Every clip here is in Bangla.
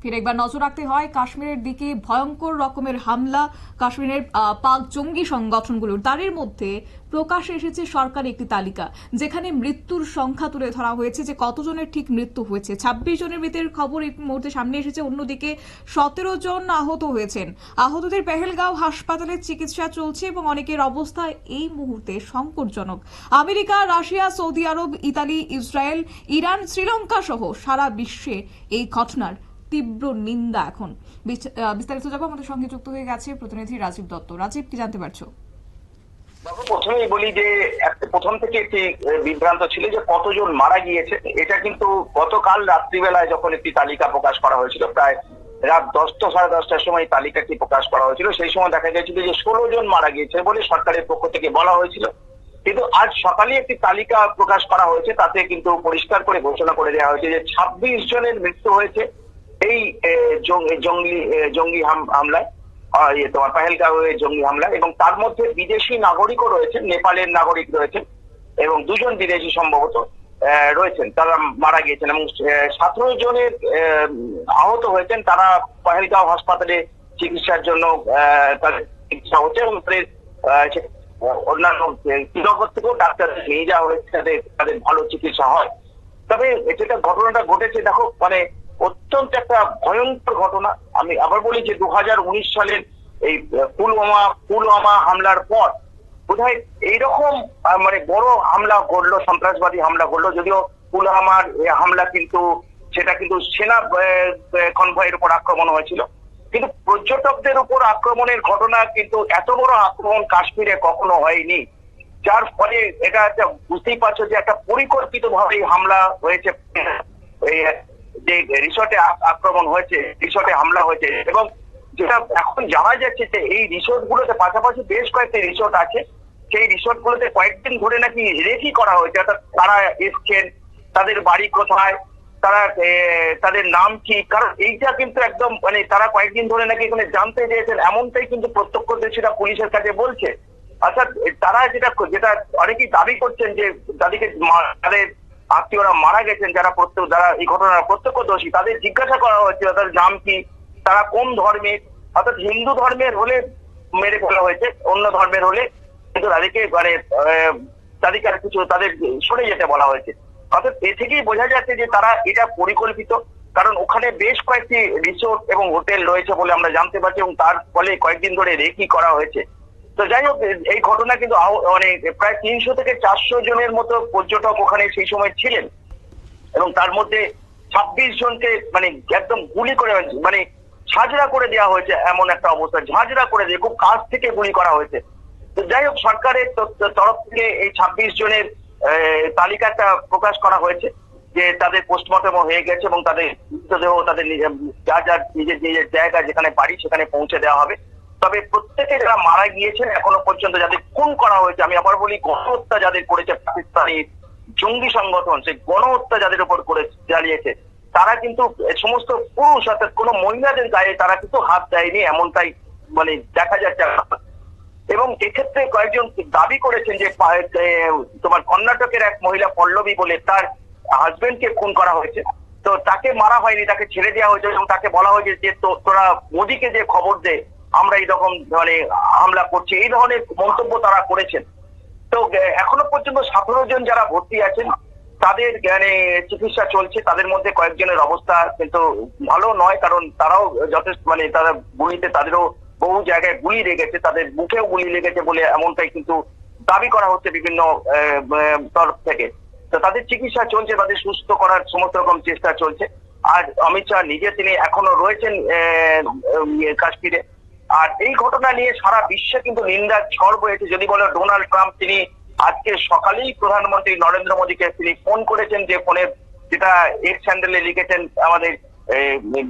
ফিরে একবার নজর রাখতে হয় কাশ্মীরের দিকে ভয়ঙ্কর রকমের হামলা, কাশ্মীরের পাক জঙ্গি সংগঠনগুলোর তারের মধ্যে প্রকাশে এসেছে সরকারি একটি তালিকা, যেখানে মৃত্যুর সংখ্যা তুলে ধরা হয়েছে যে কতজনের ঠিক মৃত্যু হয়েছে। ছাব্বিশ জনের মৃতের খবর এই মুহূর্তে সামনে এসেছে, অন্যদিকে সতেরো জন আহত হয়েছেন। আহতদের পেহেলগাঁও হাসপাতালে চিকিৎসা চলছে এবং অনেকের অবস্থা এই মুহূর্তে সংকটজনক। America, Russia, Saudi Arab, Italy, Israel, Iran, Sri Lanka সহ সারা বিশ্বে এই ঘটনার তীব্র নিন্দা এখন। বিস্তারিত যাব আমাদের সঙ্গে যুক্ত হয়ে গেছে প্রতিনিধি রাজীব দত্ত। রাজীব, কি জানতে পারছ? প্রথমেই বলি যে প্রথম থেকে একটি বিভ্রান্ত ছিল যে কতজন মারা গিয়েছে। এটা কিন্তু গতকাল রাত্রিবেলায় যখন একটি তালিকা প্রকাশ করা হয়েছিল, প্রায় রাত দশটা সাড়ে দশটার সময় তালিকাটি প্রকাশ করা হয়েছিল। সেই সময় দেখা গেছিল যে ষোলো জন মারা গিয়েছে বলে সরকারের পক্ষ থেকে বলা হয়েছিল। কিন্তু আজ সকালে একটি তালিকা প্রকাশ করা হয়েছে, তাতে কিন্তু পরিষ্কার করে ঘোষণা করে দেওয়া হয়েছে যে ছাব্বিশ জনের মৃত্যু হয়েছে। এই জঙ্গি জঙ্গি হামলায় তোমার পাহেলগাঁওয়ে জঙ্গি হামলা এবং তার মধ্যে বিদেশি নাগরিকও রয়েছেন নেপালের নাগরিক রয়েছেন এবং দুজন বিদেশি সম্ভবত রয়েছেন তারা মারা গিয়েছেন এবং সতেরো জনের আহ, আহত হয়েছেন তারা পাহেলগাঁও হাসপাতালে চিকিৎসার জন্য তাদের চিকিৎসা হচ্ছে এবং তাদের অন্যান্য শ্রীনগর থেকেও ডাক্তার নিয়ে যাওয়া হয়েছে তাদের তাদের ভালো চিকিৎসা হয়। তবে যেটা ঘটনাটা ঘটেছে দেখো মানে অত্যন্ত একটা ভয়ঙ্কর ঘটনা। আমি আবার বলি যে দুহাজার উনিশ সালের এই পুলওয়ামা পুলওয়ামা হামলার পর বোধহয় এইরকম মানে বড় হামলা করল সন্ত্রাসবাদী হামলা করল যদিও পুলওয়ামার হামলা কিন্তু, সেটা কিন্তু সেনা কনভয়ের উপর আক্রমণ হয়েছিল। কিন্তু পর্যটকদের উপর আক্রমণের ঘটনা কিন্তু এত বড় আক্রমণ কাশ্মীরে কখনো হয়নি। যার ফলে এটা একটা বুঝতেই পারছ যে একটা পরিকল্পিত ভাবে হামলা হয়েছে। যে রিসোর্টে আক্রমণ হয়েছে রিসোর্টে হামলা হয়েছে এবং যেটা এখন জানা যাচ্ছে যে এই রিসোর্ট গুলোতে পাশাপাশি বেশ কয়েকটি রিসোর্ট আছে। সেই রিসোর্ট গুলোতে কয়েকদিন ধরে নাকি রেকি করা হয়েছে, অর্থাৎ তারা এসছেন, তাদের বাড়ি কোথায়, তারা তাদের নাম কি? কারণ এইটা কিন্তু একদম মানে তারা কয়েকদিন ধরে নাকি এখানে জানতে চেয়েছেন, এমনটাই কিন্তু প্রত্যক্ষদর্শীরা পুলিশের কাছে বলছে। অর্থাৎ তারা যেটা যেটা অনেকেই দাবি করছেন যে যাদেরকে মা- তাদের আত্মীয়রা মারা গেছেন, যারা প্রত্যেক, যারা এই ঘটনার প্রত্যক্ষদর্শী, তাদের জিজ্ঞাসা করা হয়েছিল তাদের নাম কি? তারা কোন ধর্মের অর্থাৎ হিন্দু ধর্মের হলে মেরে ফেলা হয়েছে, অন্য ধর্মের হলে কিন্তু তাদেরকে মানে তাদেরকে আর কিছু তাদের সরে যেতে বলা হয়েছে। অর্থাৎ এ থেকেই বোঝা যাচ্ছে যে তারা এটা পরিকল্পিত, কারণ ওখানে বেশ কয়েকটি রিসোর্ট এবং হোটেল রয়েছে বলে আমরা জানতে পারছি এবং তার ফলে কয়েকদিন ধরে রেকি করা হয়েছে। তো যাই হোক এই ঘটনা কিন্তু মানে প্রায় তিনশো থেকে চারশো জনের মতো পর্যটক ওখানে সেই সময় ছিলেন। এবং তার মধ্যে ছাব্বিশ জনকে মানে একদম গুলি করে মানে ঝাঁঝরা করে দেওয়া হয়েছে এমন একটা অবস্থা। ঝাঁঝরা করে দিয়ে খুব কাছ থেকে গুলি করা হয়েছে। তো যাই হোক, সরকারের তরফ থেকে এই ছাব্বিশ জনের তালিকাটা প্রকাশ করা হয়েছে যে তাদের পোস্টমর্টম হয়ে গেছে এবং তাদের মৃতদেহ তাদের যা যার নিজের নিজের জায়গা যেখানে বাড়ি সেখানে পৌঁছে দেওয়া হবে। তবে প্রত্যেকে যারা মারা গিয়েছেন এখনও পর্যন্ত যাদের খুন করা হয়েছে, আমি আবার বলি গণহত্যা যাদের করেছে পাকিস্তানি জঙ্গি সংগঠন, সেই গণহত্যা যাদের উপর করে চালিয়েছে তারা কিন্তু সমস্ত পুরুষ অর্থাৎ কোনো মহিলাদের গায়ে তারা কিন্তু হাত দেয়নি এমনটাই মানে দেখা যাচ্ছে। এবং এক্ষেত্রে কয়েকজন দাবি করেছেন যে তোমার কর্ণাটকের এক মহিলা পল্লবী বলে তার হাজবেন্ডকে খুন করা হয়েছে। তো তাকে মারা হয়নি, তাকে ছেড়ে দেওয়া হয়েছে এবং তাকে বলা হয়েছে যে তোরা মোদিকে যে খবর দে আমরা এইরকম মানে হামলা করছি, এই ধরনের মন্তব্য তারা করেছেন। তো এখনও পর্যন্ত সতেরো জন যারা ভর্তি আছেন, তাদের মানে চিকিৎসা চলছে, তাদের মধ্যে কয়েকজনের অবস্থা কিন্তু ভালো নয়, কারণ তারাও যথেষ্ট মানে তারা গুলিতে, তাদেরও বহু জায়গায় গুলি লেগেছে, তাদের বুকেও গুলি লেগেছে বলে এমনটাই কিন্তু দাবি করা হচ্ছে বিভিন্ন তরফ থেকে। তো তাদের চিকিৎসা চলছে, তাদের সুস্থ করার সমস্ত রকম চেষ্টা চলছে। আর অমিত শাহ নিজে তিনি এখনও রয়েছেন কাশ্মীরে। আর এই ঘটনা নিয়ে সারা বিশ্বে কিন্তু নিন্দার ঝড় বয়েছে। যদি বলে ডোনাল্ড ট্রাম্প তিনি আজকে সকালেই প্রধানমন্ত্রী নরেন্দ্র মোদীকে তিনি ফোন করেছেন যে ফোনে যেটা এক্স হ্যান্ডেলে লিখেছেন আমাদের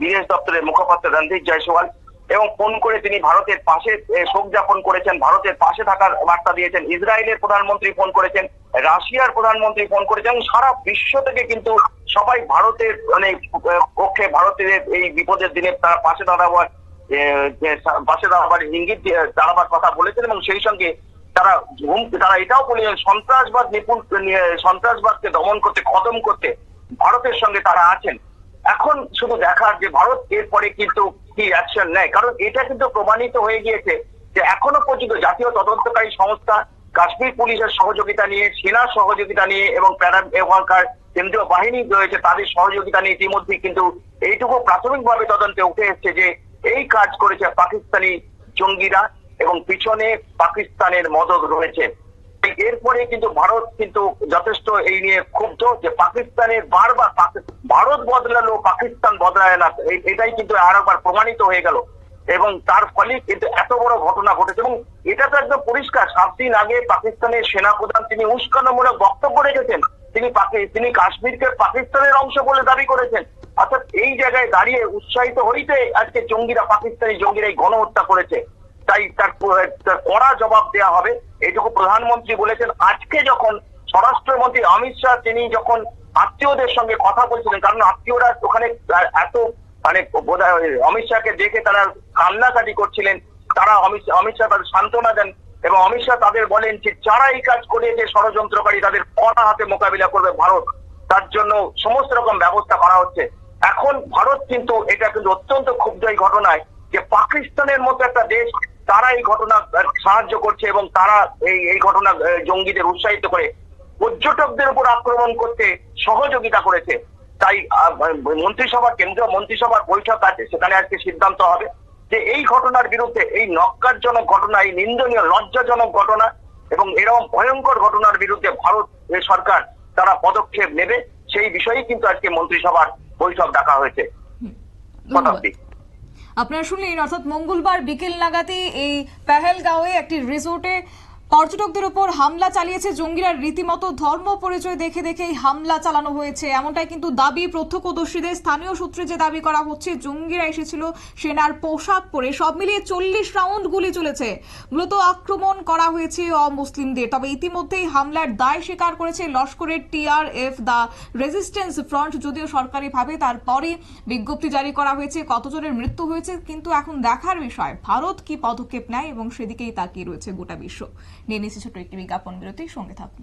বিদেশ দপ্তরের মুখপাত্র রণদীপ জয়সওয়াল, এবং ফোন করে তিনি ভারতের পাশে শোক যাপন করেছেন, ভারতের পাশে থাকার বার্তা দিয়েছেন, ইসরায়েলের প্রধানমন্ত্রী ফোন করেছেন, রাশিয়ার প্রধানমন্ত্রী ফোন করেছেন সারা বিশ্ব থেকে কিন্তু সবাই ভারতের মানে পক্ষে ভারতের এই বিপদের দিনে তারা পাশে দাঁড়াবার পাশে দাঁড়াবার ইঙ্গিত দাঁড়াবার কথা বলেছেন এবং সেই সঙ্গে তারা তারা এটাও বলেছেন সন্ত্রাসবাদ নিপুণ সন্ত্রাসবাদকে দমন করতে, খতম করতে ভারতের সঙ্গে তারা আছেন। এখন শুধু দেখার যে ভারত, এরপরে কিন্তু কি অ্যাকশন নেয়? কারণ এটা কিন্তু প্রমাণিত হয়ে গিয়েছে যে এখনও পর্যন্ত জাতীয় তদন্তকারী সংস্থা, কাশ্মীর পুলিশের সহযোগিতা নিয়ে সেনার সহযোগিতা নিয়ে এবং প্যারা, ওখানকার কেন্দ্রীয় বাহিনী রয়েছে, তাদের সহযোগিতা নিয়ে ইতিমধ্যে কিন্তু এইটুকু প্রাথমিকভাবে তদন্তে উঠে এসেছে যে এই কাজ করেছে পাকিস্তানি জঙ্গিরা এবং পিছনে পাকিস্তানের মদত রয়েছে। এরপরে কিন্তু ভারত কিন্তু যথেষ্ট এই নিয়ে ক্ষুব্ধ যে পাকিস্তানের বারবার ভারত বদলালো, পাকিস্তান বদলায় না এটাই কিন্তু আর একবার প্রমাণিত হয়ে গেল। এবং তার ফলে কিন্তু এত বড় ঘটনা ঘটেছে এবং এটা তো একদম পরিষ্কার। সাত দিন আগে পাকিস্তানের সেনাপ্রধান তিনি উস্কানোমূলক বক্তব্য রেখেছেন। তিনি তিনি কাশ্মীরকে পাকিস্তানের অংশ বলে দাবি করেছেন। অর্থাৎ এই জায়গায় দাঁড়িয়ে উৎসাহিত হইতে আজকে জঙ্গিরা, পাকিস্তানি জঙ্গিরা এই গণহত্যা করেছে। তাই তার কড়া জবাব দেওয়া হবে। এটুকু প্রধানমন্ত্রী বলেছেন, আজকে যখন স্বরাষ্ট্রমন্ত্রী অমিত শাহ, তিনি যখন আত্মীয়দের সঙ্গে কথা বলছিলেন, কারণ আত্মীয়রা ওখানে এত মানে অমিত শাহকে দেখে তারা কান্নাকাটি করছিলেন, তারা অমিত অমিত শাহ তাদের সান্ত্বনা দেন এবং অমিত শাহ তাদের বলেন যে, যারা এই কাজ করেছে ষড়যন্ত্রকারী তাদের কড়া হাতে মোকাবিলা করবে ভারত। তার জন্য সমস্ত রকম ব্যবস্থা করা হচ্ছে। এখন ভারত কিন্তু এটা কিন্তু অত্যন্ত ক্ষুব্ধ এই ঘটনায় যে পাকিস্তানের মতো একটা দেশ তারা এই ঘটনা সাহায্য করছে এবং তারা এই এই ঘটনা জঙ্গিদের উৎসাহিত করে পর্যটকদের উপর আক্রমণ করতে সহযোগিতা করেছে। তাই আহ, মন্ত্রিসভা কেন্দ্রীয় মন্ত্রিসভার বৈঠক আছে সেখানে আজকে সিদ্ধান্ত হবে যে এই ঘটনার বিরুদ্ধে এই নক্কারজনক ঘটনা এই নিন্দনীয় লজ্জাজনক ঘটনা এবং এরকম ভয়ঙ্কর ঘটনার বিরুদ্ধে ভারত সরকার তারা পদক্ষেপ নেবে সেই বিষয়েই কিন্তু আজকে মন্ত্রিসভার বৈঠক ডাকা হয়েছে। শতাব্দী আপনারা শুনলেন অর্থাৎ মঙ্গলবার বিকেল নাগাতে এই পেহেলগাঁওয়ে একটি রিসোর্টে পর্যটকদের উপর হামলা চালিয়েছে জঙ্গিরা রীতিমতো ধর্ম পরিচয় দেখে দেখেই হামলা চালানো হয়েছে। এমনটাই কিন্তু দাবি প্রত্যক্ষদর্শীদের। স্থানীয় সূত্রে যে দাবি করা হচ্ছে, জঙ্গিরা এসেছিল সেনার পোশাক পরে। সব মিলিয়ে চল্লিশ রাউন্ড গুলি চলেছে। মূলত আক্রমণ করা হয়েছে অমুসলিমদের। তবে ইতিমধ্যেই হামলার দায় স্বীকার করেছে লস্করের টিআরএফ দ্য রেজিস্ট্যান্স ফ্রন্ট। যদিও সরকারিভাবে তারপরে বিজ্ঞপ্তি জারি করা হয়েছে কতজনের মৃত্যু হয়েছে, কিন্তু এখন দেখার বিষয়, ভারত কি পদক্ষেপ নেয় এবং সেদিকেই তাকিয়ে রয়েছে গোটা বিশ্ব। নিয়ে নিচ্ছে ছোট্ট একটি বিজ্ঞাপন বিরতির সঙ্গে থাকুন।